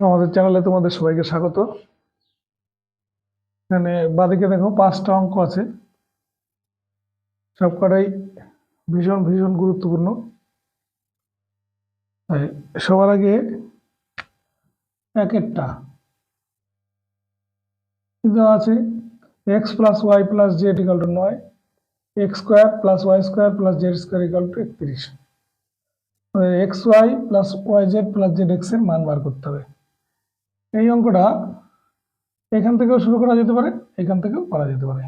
আমাদের চ্যানেলে তোমাদের সবাইকে স্বাগত। এখানে বাদিকে দেখো পাঁচটা অঙ্ক আছে। সবকটাই ভীষণ ভীষণ গুরুত্বপূর্ণ। তাই সবার আগে এক একটা আছে? X plus y plus z equal to নয় x square plus y square plus z square equal to একত্রিশ। X y plus y z plus z এক্সের মান বার করতে হবে। এই অঙ্কটা এখান থেকেও শুরু করা যেতে পারে, এখান থেকেও করা যেতে পারে।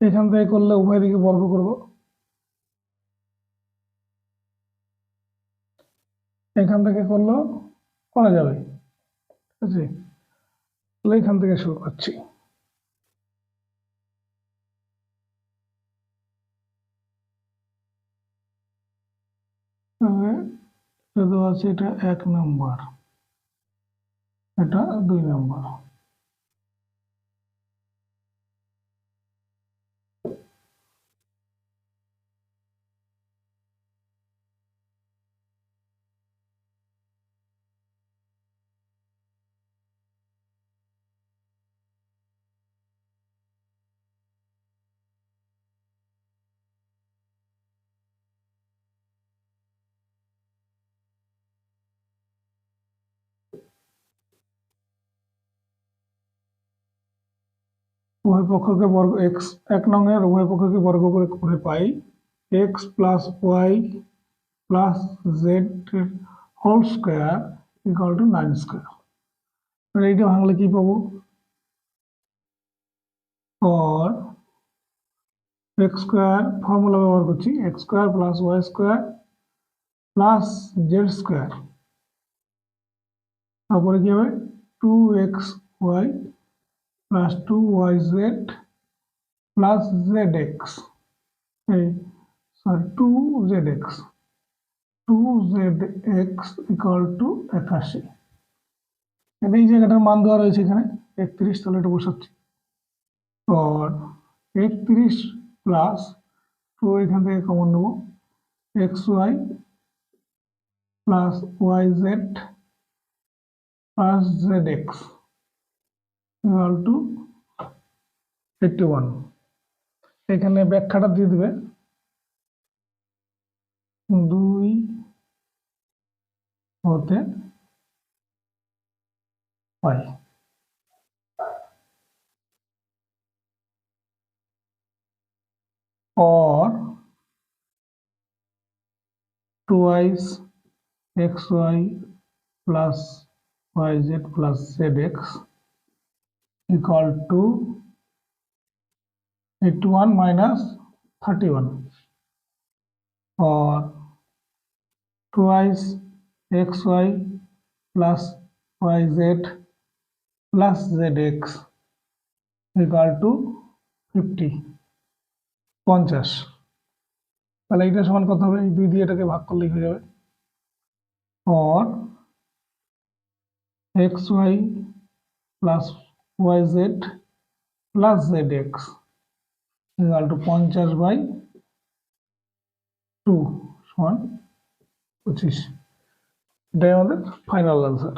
এখান থেকে করলে উভয় দিকে বর্গ করব। এখান থেকে করলেও করা যাবে। ঠিক আছে? তাহলে এখান থেকে শুরু করছি। এটা আছে এটা এক নম্বর। এটা দুই নম্বর উভয় পক্ষকে বর্গ এক্স এক নঙের উভয় পক্ষকে বর্গ করে করে পাই x plus y plus z whole square equal to nine square এইটা ভাঙলে কি পাবো? or এক্স স্কোয়ার ফর্মুলা ব্যবহার করছি x square plus y square plus z square তারপরে কি হবে? Two x y plus two y z plus z x এই sorry two z x two z x equal to একাশি। এই জায়গাটার মান দেওয়া রয়েছে এখানে, একত্রিশ, তাহলে এটা বসাচ্ছি। और একত্রিশ প্লাস টু এখান থেকে কমন নেব। X y plus y z plus z x equal to eighty one এখানে ব্যাখ্যাটা দিয়ে দেবে। দুই হতে পাই। or twice xy plus yz plus zx equal to 81 minus 31 or twice xy plus yz plus zx equal to 50 পঞ্চাশ। তাহলে এইটা সমান কত হবে? দুই দিয়ে এটাকে ভাগ করলেই হয়ে যাবে। Or x y plus y z plus z x equal to পঞ্চাশ বাই টু সমান পঁচিশ। এটাই আমাদের ফাইনাল আনসার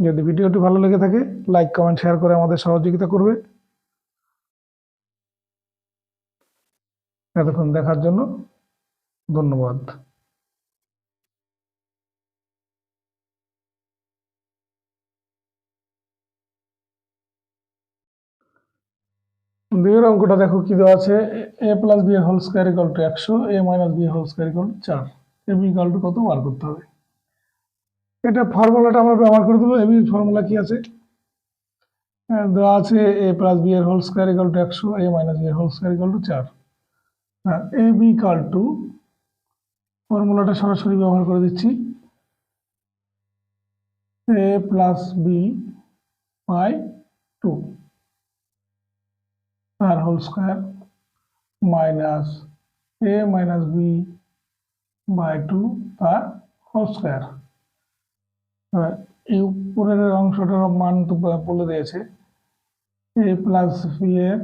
যদি ভিডিওটি ভালো লেগে থাকে লাইক কমেন্ট শেয়ার করে আমাদের সহযোগিতা করবে। এতক্ষণ দেখার জন্য ধন্যবাদ। দুইয়ের অঙ্কটা দেখো কি দেওয়া আছে? A plus b whole square equal to একশো, a minus b whole square equal চার। এ বি ইকাল টু কত? বার করতে হবে। এটা ফর্মুলাটা আমরা ব্যবহার করে দেবো। এবি ফর্মুলা কি আছে? দেওয়া আছে এ প্লাস বি এর হোল স্কোয়ার ইকাল টু একশো, এ মাইনাস বি এর হোল স্কোয়ার ইকাল টু চার। হ্যাঁ এ বি ইকাল টু ফর্মুলাটা সরাসরি ব্যবহার করে দিচ্ছি। A plus B by two তার whole square minus A minus B by two তার হোল স্কোয়ার। এই উপরের অংশটার মান তো বলে দিয়েছে। এ প্লাস বি এর,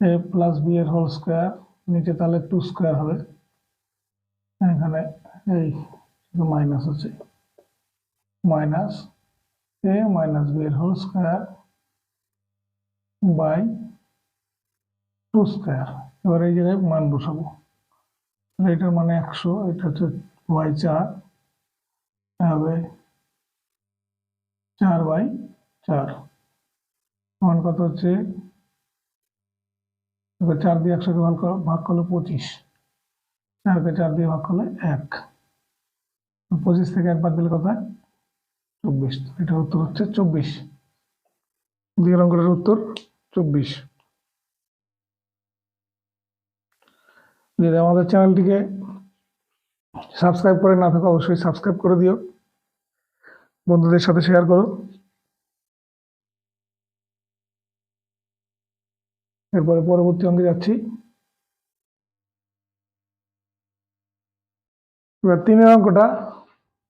এ প্লাস বি এর হোল স্কোয়ার, নিচে তাহলে টু স্কোয়ার হবে। এখানে এই মাইনাস আছে। মাইনাস এ মাইনাস বি এর whole square by two square. এবার এই জায়গায় মান বসাবো। এটার মানে একশো, এটা হচ্ছে ওয়াই চার হবে চার বাই চার। মান কত হচ্ছে? এবার চার দিয়ে একশোকে ভাগ কর- ভাগ করলে পঁচিশ। চারকে চার দিয়ে ভাগ করলে এক। পঁচিশ থেকে এক বাদ দিলে কত চব্বিশ। এটার উত্তর হচ্ছে চব্বিশ। দুই অঙ্কের উত্তর? চব্বিশ। যদি আমাদের চ্যানেলটিকে সাবস্ক্রাইব করে না থাকো, অবশ্যই সাবস্ক্রাইব করে দিও। বন্ধুদের সাথে শেয়ার করো। এরপরে পরবর্তী অঙ্গে যাচ্ছি। এবার তিনের অঙ্কটা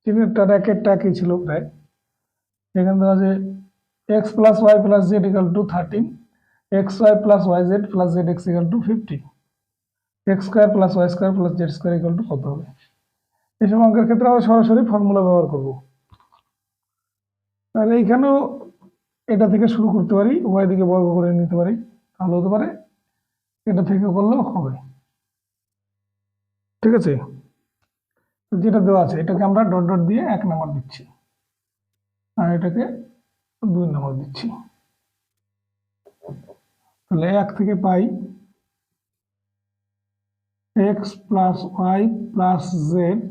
তিনেরটা র্যাকেটটা একই ছিল প্রায়? এখানে দেওয়া আছে X plus Y plus Z equal to thirteen X Y plus Y Z plus Z X equal to fifty X square plus Y square plus Z square equal to কত হবে? এইসব অঙ্কের ক্ষেত্রে আমরা সরাসরি ফর্মুলা ব্যবহার করব। তাহলে এইখানেও এটা থেকে শুরু করতে পারি, উভয় দিকে বর্গ করে নিতে পারি, তাহলে হতে পারে এটা থেকে করলেও হবে। ঠিক আছে? যেটা দেওয়া আছে, এটাকে আমরা ডট ডট দিয়ে এক নাম্বার দিচ্ছি। আর এটাকে দুই নাম্বার দিচ্ছি। তাহলে এক থেকে পাই X plus Y plus Z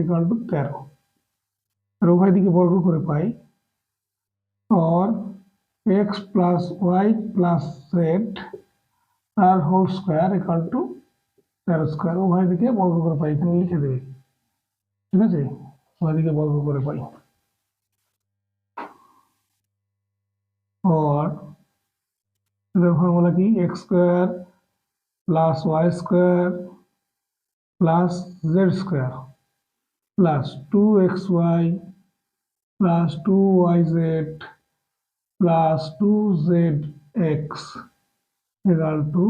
equal to তেরো। আর উভয় দিকে বর্গ করে পাই। और x plus Y plus Z তার হোল স্কোয়ার ইকাল টু তেরো স্কোয়ার উভয় দিকে বর্গ করে পাই, এখানে লিখে দেবে। ঠিক আছে? উভয় দিকে বর্গ করে পাই। এদের ফর্মুলা কি X square plus Y square plus Z square plus two X Y plus two Y Z plus two Z X equal to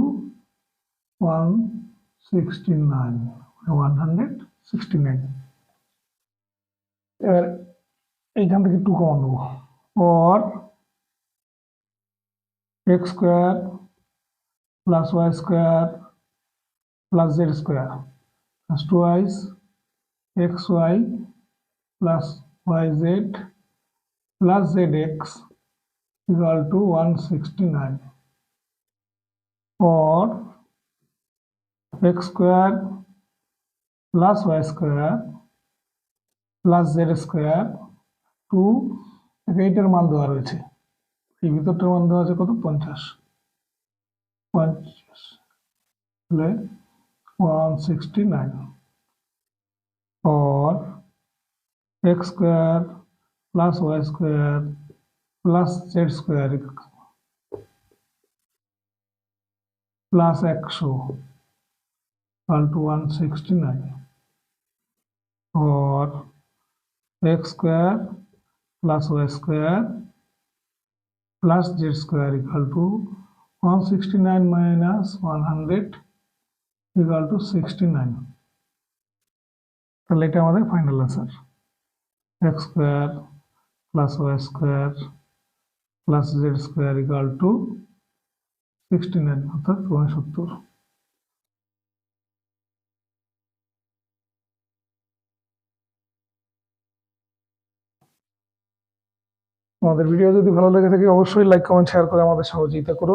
one sixty nine one hundred sixty nine এবার এইখান থেকে টু কমান দেবো or x square plus Y square plus Z square. Plus two wise X Y plus Y Z plus Z X equal to 169 or x square plus y square plus z square two এইটার মান দেওয়া রয়েছে। এই ভিতরটার মান দেওয়া আছে কত পঞ্চাশ পঞ্চাশ তাহলে one sixty nine or x square plus y square plus z square plus একশো equal to 169 or x square plus y square plus z square equal to 169 minus 100 equal to 69 তাহলে এটা আমাদের final answer X square plus Y square plus Z square equal sixty nine অর্থাৎ উনসত্তর আমাদের video যদি ভালো লেগে থাকে, অবশ্যই লাইক কমেন্ট শেয়ার করে আমাদের সহযোগিতা করো।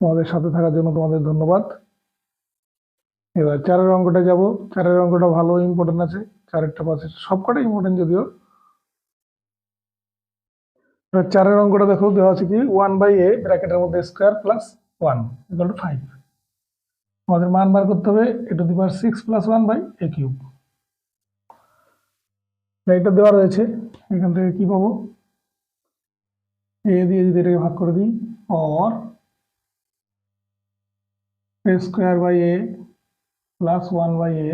আমাদের সাথে থাকার জন্য তোমাদের ধন্যবাদ। এবার চারের অঙ্কটা যাব। চারের অঙ্কটা ভালো ইম্পর্টেন্ট আছে। চারেরটা পাঁচের সবকটা ইম্পর্টেন্ট যদিও। চারের অঙ্কটা দেখো, দেওয়া আছে কি? ওয়ান বাই এ ব্র্যাকেটের মধ্যে স্কোয়ার প্লাস ওয়ান ফাইভ আমাদের মান বার করতে হবে A to the power six plus one by A cube এটা দেওয়া রয়েছে। এখান থেকে কি পাবো? এ দিয়ে যদি এটাকে ভাগ করে দিই or A square by A plus 1 by a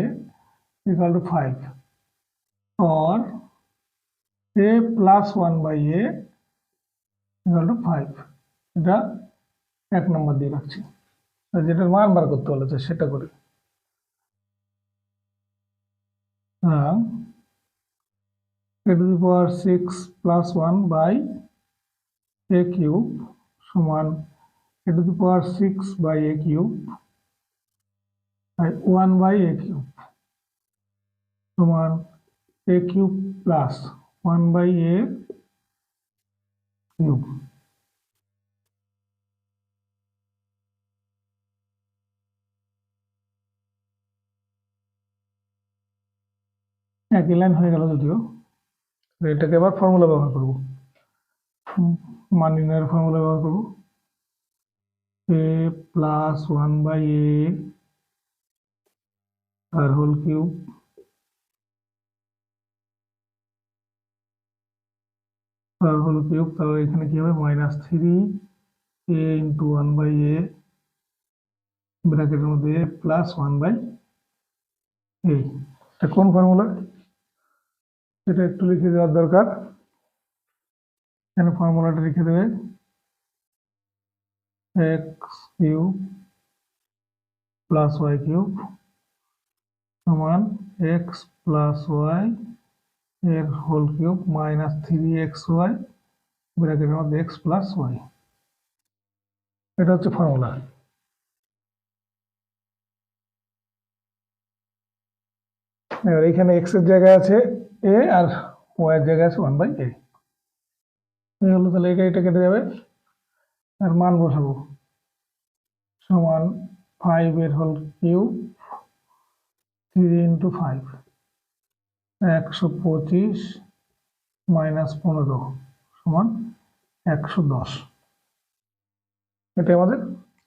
equal to 5 or a plus 1 by a equal to 5 এটা এক নম্বর দিয়ে রাখছি। যেটার মান বার করতে বলেছে, সেটা করি। সুতরাং A to the power six plus one by A cube সমান A to the power six by A cube one by A cube সমান A cube plus one by A cube একই লাইন হয়ে গেল যদিও এটাকে আবার ফর্মুলা ব্যবহার করব। মান নির্ণয়ের ফর্মুলা ব্যবহার করব। A plus one by A R whole cube আর হোল কিউব তাহলে এখানে কি হবে? Minus three A into one by A ব্র্যাকেটের মধ্যে প্লাস ওয়ান বাই এই এটা কোন ফর্মুলা এটা একটু লিখে দেওয়ার দরকার। এখানে ফর্মুলাটা লিখে দেবে। X cube plus Y cube সমান এক্স প্লাস ওয়াই এর whole cube minus three X Y ব্র্যাকেটের মধ্যে এক্স প্লাস ওয়াই এটা হচ্ছে ফর্মুলা এবার এখানে এক্সের জায়গায় আছে। এ আর ওয়াই জায়গায় আছে ওয়ান বাই এ হলো তাহলে এটা এটা কেটে যাবে। আর মান বসাবো। সমান ফাইভ এর whole cube three into five একশো পঁচিশ মাইনাস পনেরো সমান একশো দশ। এটা আমাদের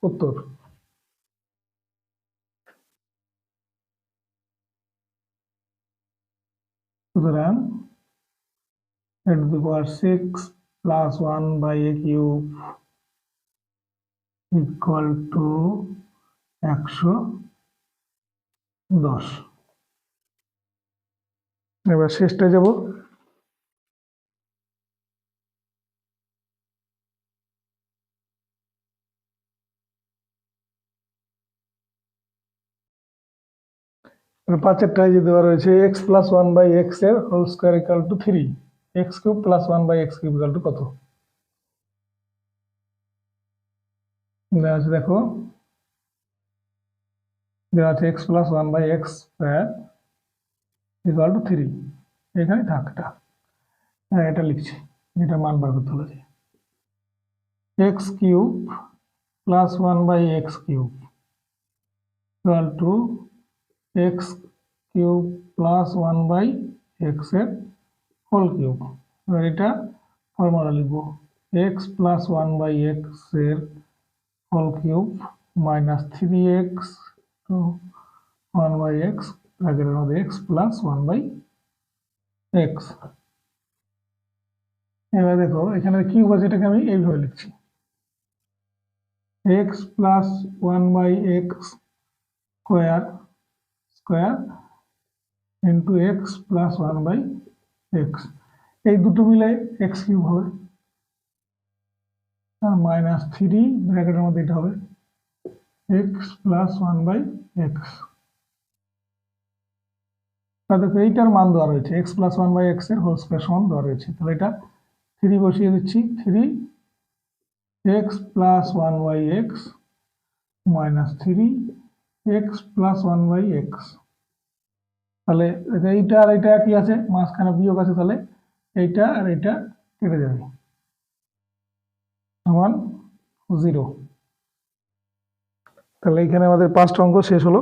উত্তর। সুতরাং A to the power six plus one by A cube equal to একশো দশ। এবার শেষটা যাব। পাঁচেরটায় যে দেওয়া রয়েছে এক্স প্লাস ওয়ান বাই এক্সের whole square equal to three X cube plus one by X cube equal to কত? দেওয়া আছে দেখো। দেওয়া আছে X plus one by X square equal to three এখানে থাক এটা। হ্যাঁ এটা লিখছি। এটা মান বার করতে বলেছে X cube plus one by X cube equal to X cube plus one by এক্সের হোল কিউব। এবার এটা ফর্মুলা লিখব। এক্স প্লাস ওয়ান বাই এক্সের whole cube minus three X to one by X ব্র্যাকেটের মধ্যে X plus one by X. এবার দেখো, এখানে কিউব আছে, এটাকে আমি এইভাবে লিখছি। X plus one by X square square into X plus one by X এই দুটো মিলে এক্স কিউব হবে। আর মাইনাস থ্রি ব্র্যাকেটের মধ্যে এটা হবে। X plus one by X দেখো, এইটার মান দেওয়া রয়েছে। এক্স প্লাস ওয়ান বাই এক্সের হোল স্কোয়ার সমান দেওয়া রয়েছে। তাহলে এটা থ্রি বসিয়ে দিচ্ছি। Three X plus one by X minus three X plus one by X তাহলে এইটা আর এইটা একই আছে? মাঝখানে বিয়োগ আছে তাহলে এইটা আর এইটা কেটে যাবে সমান জিরো তাহলে এইখানে আমাদের পাঁচটা অঙ্ক শেষ হলো।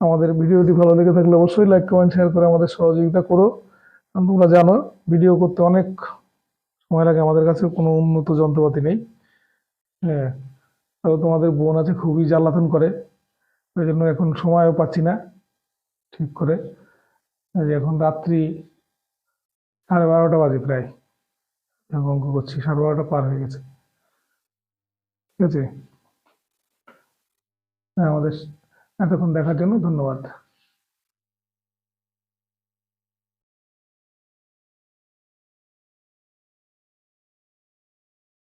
আমাদের ভিডিওটি ভালো লেগে থাকলে অবশ্যই লাইক কমেন্ট শেয়ার করে আমাদের সহযোগিতা করো। তোমরা জানো ভিডিও করতে অনেক সময় লাগে, আমাদের কাছে কোনো উন্নত যন্ত্রপাতি নেই। হ্যাঁ। তাহলে তোমাদের বোন আছে খুবই জ্বালাতন করে ওই জন্য এখন সময়ও পাচ্ছি না ঠিক করে। এখন রাত্রি সাড়ে বারোটা বাজে প্রায় অঙ্ক করছি সাড়ে বারোটা পার হয়ে গেছে। ঠিক আছে? হ্যাঁ, আমাদের এতক্ষণ দেখার জন্য ধন্যবাদ।